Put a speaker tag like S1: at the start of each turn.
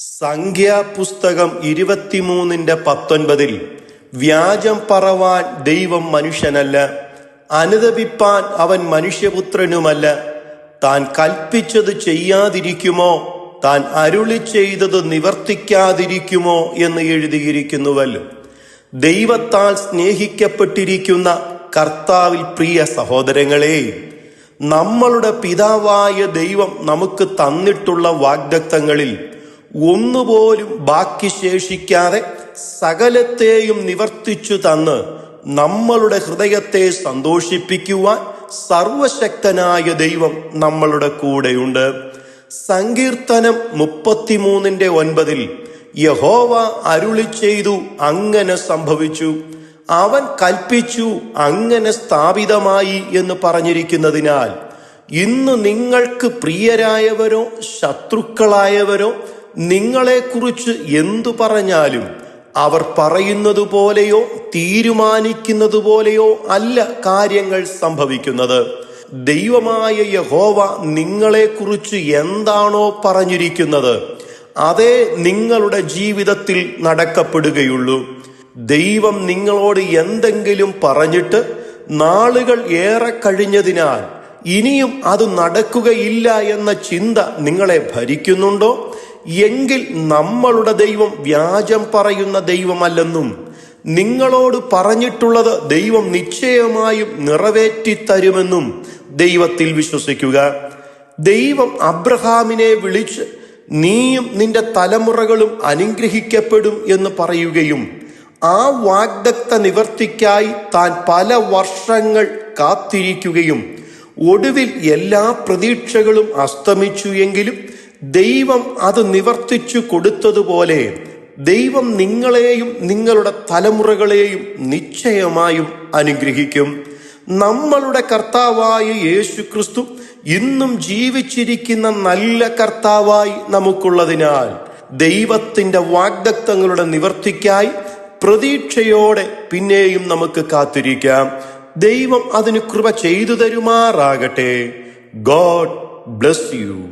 S1: സംഖ്യാപുസ്തകം ഇരുപത്തിമൂന്നിന്റെ പത്തൊൻപതിൽ വ്യാജം പറവാൻ ദൈവം മനുഷ്യനല്ല അനുദപിപ്പാൻ അവൻ മനുഷ്യപുത്രനുമല്ല. താൻ കൽപ്പിച്ചത് ചെയ്യാതിരിക്കുമോ? താൻ അരുളി ചെയ്തത് നിവർത്തിക്കാതിരിക്കുമോ എന്ന് എഴുതിയിരിക്കുന്നുവല്ലോ. ദൈവത്താൽ സ്നേഹിക്കപ്പെട്ടിരിക്കുന്ന കർത്താവിൽ പ്രിയ സഹോദരങ്ങളെ നമ്മളുടെ പിതാവായ ദൈവം നമുക്ക് തന്നിട്ടുള്ള വാഗ്ദത്തങ്ങളിൽ ഒന്നുപോലും ബാക്കി ശേഷിക്കാതെ സകലത്തെയും നിവർത്തിച്ചു തന്ന് നമ്മളുടെ ഹൃദയത്തെ സന്തോഷിപ്പിക്കുവാൻ സർവശക്തനായ ദൈവം നമ്മളുടെ കൂടെയുണ്ട്. സങ്കീർത്തനം മുപ്പത്തിമൂന്നിന്റെ ഒൻപതിൽ യഹോവ അരുളി ചെയ്തു അങ്ങനെ സംഭവിച്ചു. അവൻ കൽപ്പിച്ചു അങ്ങനെ സ്ഥാപിതമായി എന്ന് പറഞ്ഞിരിക്കുന്നതിനാൽ ഇന്ന് നിങ്ങൾക്ക് പ്രിയരായവരോ ശത്രുക്കളായവരോ നിങ്ങളെക്കുറിച്ച് എന്തു പറഞ്ഞാലും അവർ പറയുന്നത് പോലെയോ തീരുമാനിക്കുന്നത് പോലെയോ അല്ല കാര്യങ്ങൾ സംഭവിക്കുന്നത്. ദൈവമായ യഹോവ നിങ്ങളെക്കുറിച്ച് എന്താണോ പറഞ്ഞിരിക്കുന്നത് അതേ നിങ്ങളുടെ ജീവിതത്തിൽ നടക്കപ്പെടുകയുള്ളൂ. ദൈവം നിങ്ങളോട് എന്തെങ്കിലും പറഞ്ഞിട്ട് നാളുകൾ ഏറെ കഴിഞ്ഞതിനാൽ ഇനിയും അത് നടക്കുകയില്ല എന്ന ചിന്ത നിങ്ങളെ ഭരിക്കുന്നുണ്ടോ? എങ്കിൽ നമ്മളുടെ ദൈവം വ്യാജം പറയുന്ന ദൈവമല്ലെന്നും നിങ്ങളോട് പറഞ്ഞിട്ടുള്ളത് ദൈവം നിശ്ചയമായും നിറവേറ്റി തരുമെന്നും ദൈവത്തിൽ വിശ്വസിക്കുക. ദൈവം അബ്രഹാമിനെ വിളിച്ച് നീയും നിന്റെ തലമുറകളും അനുഗ്രഹിക്കപ്പെടും എന്ന് പറയുകയും ആ വാഗ്ദത്ത നിവർത്തിക്കായി താൻ പല വർഷങ്ങൾ കാത്തിരിക്കുകയും ഒടുവിൽ എല്ലാ പ്രതീക്ഷകളും അസ്തമിച്ചു എങ്കിലും ദൈവം അത് നിവർത്തിച്ചു കൊടുത്തതുപോലെ ദൈവം നിങ്ങളെയും നിങ്ങളുടെ തലമുറകളെയും നിശ്ചയമായും അനുഗ്രഹിക്കും. നമ്മളുടെ കർത്താവായ യേശു ക്രിസ്തു ഇന്നും ജീവിച്ചിരിക്കുന്ന നല്ല കർത്താവായി നമുക്കുള്ളതിനാൽ ദൈവത്തിന്റെ വാഗ്ദത്തങ്ങളുടെ നിവർത്തിക്കായി പ്രതീക്ഷയോടെ പിന്നെയും നമുക്ക് കാത്തിരിക്കാം. ദൈവം അതിന് കൃപ ചെയ്തു തരുമാറാകട്ടെ. God bless you.